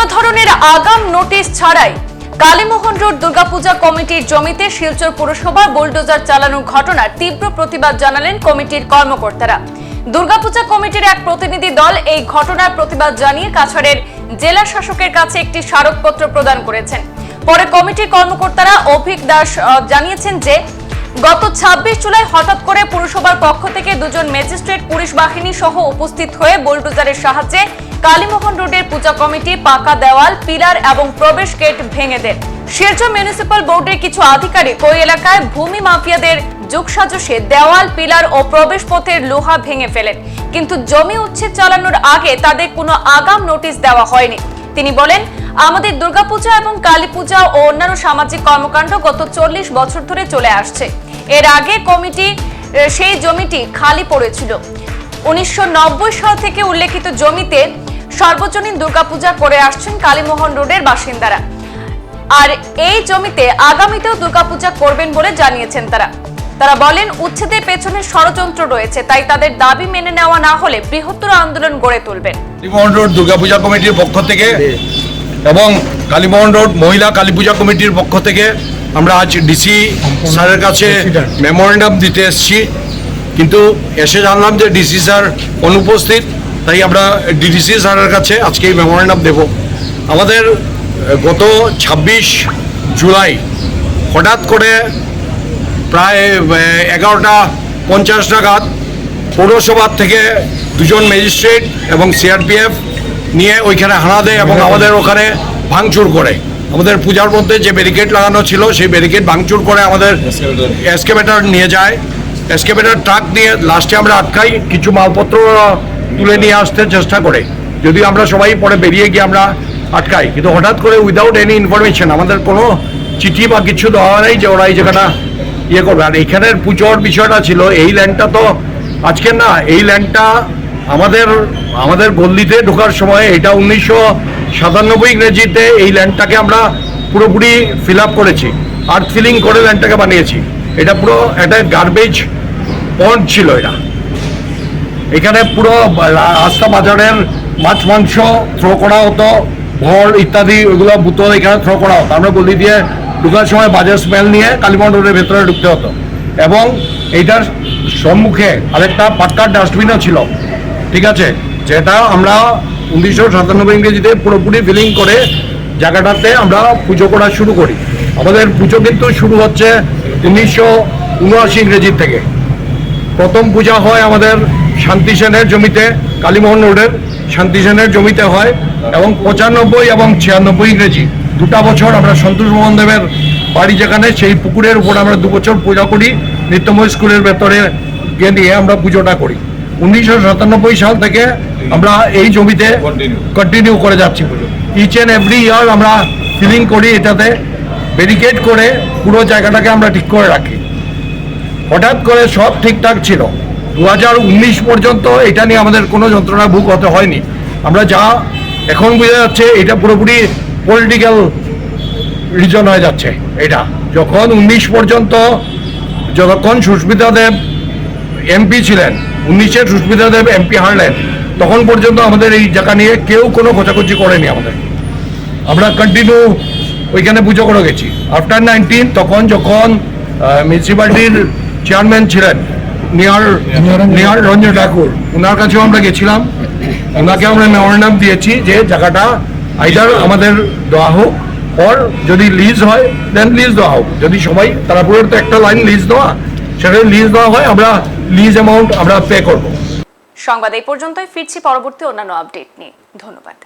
কোনো ধরনের আগাম নোটিশ ছাড়াই কালীমোহন রোড দুর্গাপূজা কমিটির জমিতে শিলচর বুলডোজার চালানোর ঘটনার তীব্র প্রতিবাদ জানালেন কমিটির কর্মকর্তারা। দুর্গাপূজা কমিটির এক প্রতিনিধি দল এই ঘটনার প্রতিবাদ জানিয়ে কাছাড়ের জেলা শাসকের কাছে একটি স্মারকপত্র প্রদান করেছেন। পরে কমিটির কর্মকর্তারা অভিক দাস জানিয়েছেন যে গত ২৬ জুলাই হঠাৎ করে পুরসভার পক্ষ থেকে দুজন ম্যাজিস্ট্রেট পুলিশ বাহিনী সহ উপস্থিত হয়ে বুলডোজারের সাহায্যে কালীমোহন রোডের পূজা কমিটি, পাকা দেওয়াল, পিলার এবং প্রবেশ গেট ভেঙে দেন। শিলচর মিউনিসিপাল বোর্ডের কিছু আধিকারিক ওই এলাকায় ভূমি মাফিয়াদের যোগসাজশে দেওয়াল, পিলার ও প্রবেশ পথের লোহা ভেঙে ফেলেন। কিন্তু জমি উচ্ছেদ চালানোর আগে তাদের কোনো আগাম নোটিশ দেওয়া হয়নি। তিনি বলেন আমাদের দুর্গাপূজা এবং কালী পূজা ও অন্যান্য সামাজিক কর্মকাণ্ড গত চল্লিশ বছর ধরে চলে আসছে। এর আগে কমিটি সেই জমিটি খালি পড়েছিল। উনিশশো সাল থেকে উল্লেখিত জমিতে সর্বজনীন দুর্গাপূজা করে আসছেন কালীমোহন রোডের বাসিন্দারা। আর এই জমিতে আগামীতেও দুর্গাপূজা করবেন বলে জানিয়েছেন তারা। তারা বলেন, উচ্ছেদের পেছনে ষড়যন্ত্র রয়েছে, তাই তাদের দাবি মেনে নেওয়া না হলে বৃহত্তর আন্দোলন গড়ে তুলবেন। কালীমোহন রোড দুর্গাপূজা কমিটির পক্ষ থেকে এবং কালীমোহন রোড মহিলা কালী পূজা কমিটির পক্ষ থেকে আমরা আজ ডিসি স্যারের কাছে মেমোরেন্ডাম দিতে এসেছি। কিন্তু এসে জানলাম যে ডিসি স্যার অনুপস্থিত তাই আমরা ডিডিসি স্যারের কাছে আজকে এই মেমোরেন্ডাম দেব। আমাদের গত ছাব্বিশ জুলাই হঠাৎ করে প্রায় এগারোটা পঞ্চাশ নাগাদ পৌরসভার থেকে দুজন ম্যাজিস্ট্রেট এবং সিআরপিএফ নিয়ে ওইখানে হানা দেয় এবং আমাদের ওখানে ভাঙচুর করে। আমাদের পূজার মধ্যে যে ব্যারিকেড লাগানো ছিল, সেই ব্যারিকেড ভাঙচুর করে আমাদের এসকেভেটার নিয়ে যায়। এসকেভেটার ট্রাক নিয়ে লাস্টে আমরা আটকাই, কিছু মালপত্র তুলে নিয়ে আসতে চেষ্টা করে। যদিও আমরা সবাই পরে বেরিয়ে গিয়ে আমরা আটকাই। কিন্তু হঠাৎ করে উইদাউট এনি ইনফরমেশন আমাদের কোনো চিঠি বা কিছু দেওয়া নেই যে ওরা এই জায়গাটা ইয়ে করবে। আর এখানের পুজোর বিষয়টা ছিল, এই ল্যান্ডটা তো আজকে না, এই ল্যান্ডটা আমাদের আমাদের গল্লিতে ঢোকার সময় এটা উনিশশো সাতানব্বই ইংরেজিতে এই ল্যান্ডটাকে আমরা পুরোপুরি ফিল আপ করেছি আর্থ ফিলিং করে ল্যান্ডটাকে বানিয়েছি। এটা পুরো একটা গার্বেজ পন্ড ছিল এটা। এখানে পুরো রাস্তা বাজারের মাছ, মাংস থ্রো করা হতো ভল ইত্যাদি ওইগুলো বোতল এখানে থ্রো করা হতো। আমরা গলি দিয়ে ঢুকার সময় বাজার স্মেল নিয়ে কালীমন্ড রোডের ভেতরে ঢুকতে হতো। এবং এইটার সম্মুখে আরেকটা পাক্কার ডাস্টবিনও ছিল। ঠিক আছে? যেটা আমরা উনিশশো সাতানব্বই ইংরেজিতে পুরোপুরি ফিলিং করে জায়গাটাতে আমরা পুজো করা শুরু করি। আমাদের পুজো কিন্তু শুরু হচ্ছে উনিশশো উনআশি ইংরেজির থেকে। প্রথম পূজা হয় আমাদের শান্তি সেনের জমিতে, কালীমোহন রোডের শান্তি সেনের জমিতে হয় এবং পঁচানব্বই এবং ছিয়ানব্বই ইংরেজি। দুটা বছর আমরা সন্তোষ মোহন দেবের বাড়ি যেখানে, সেই পুকুরের উপর আমরা দু বছর পূজা করি, নিত্যময় স্কুলের ভেতরে গিয়ে নিয়ে আমরা পুজোটা করি। উনিশশো সাতানব্বই সাল থেকে আমরা এই জমিতে কন্টিনিউ করে যাচ্ছি। ইচ অ্যান্ড এভরি ইয়ার আমরা ফিলিং করি এটাতে ব্যারিকেড করে পুরো জায়গাটাকে আমরা ঠিক করে রাখি। হঠাৎ করে সব ঠিকঠাক ছিল। দু উনিশ পর্যন্ত এটা নিয়ে আমাদের কোনো যন্ত্রণা ভোগ হতে হয়নি। আমরা যা এখন বোঝা যাচ্ছে এটা পুরোপুরি পলিটিক্যাল রিজন হয়ে যাচ্ছে এটা। যখন উনিশ পর্যন্ত যতক্ষণ সুস্মিতা দেব এমপি ছিলেন উনিশে সুস্মিতা দেব এমপি হারলেন তখন পর্যন্ত আমাদের এই জায়গা নিয়ে কেউ কোনো খোঁচাখুচি করেনি আমাদের। আমরা কন্টিনিউ ওইখানে পুজো করে গেছি। আফটার নাইনটিন তখন যখন মিউনিসিপ্যালিটির চেয়ারম্যান ছিলেন নিয়ার নিয়ার রঞ্জন ঠাকুর ওনার কাছেও আমরা গেছিলাম। ওনাকে আমরা মেমোরেন্ডাম দিয়েছি যে জায়গাটা আইদার আমাদের দেওয়া হোক ওর যদি লিজ হয় দেন লিজ দেওয়া হোক। যদি সবাই তারাপুরের তো একটা লাইন লিজ দেওয়া সেটা লিজ দেওয়া হয়, আমরা লিজ অ্যামাউন্ট আমরা পে করব। সংবাদ এই পর্যন্তই ফিরছি পরবর্তী অন্যান্য আপডেট নিয়ে। ধন্যবাদ।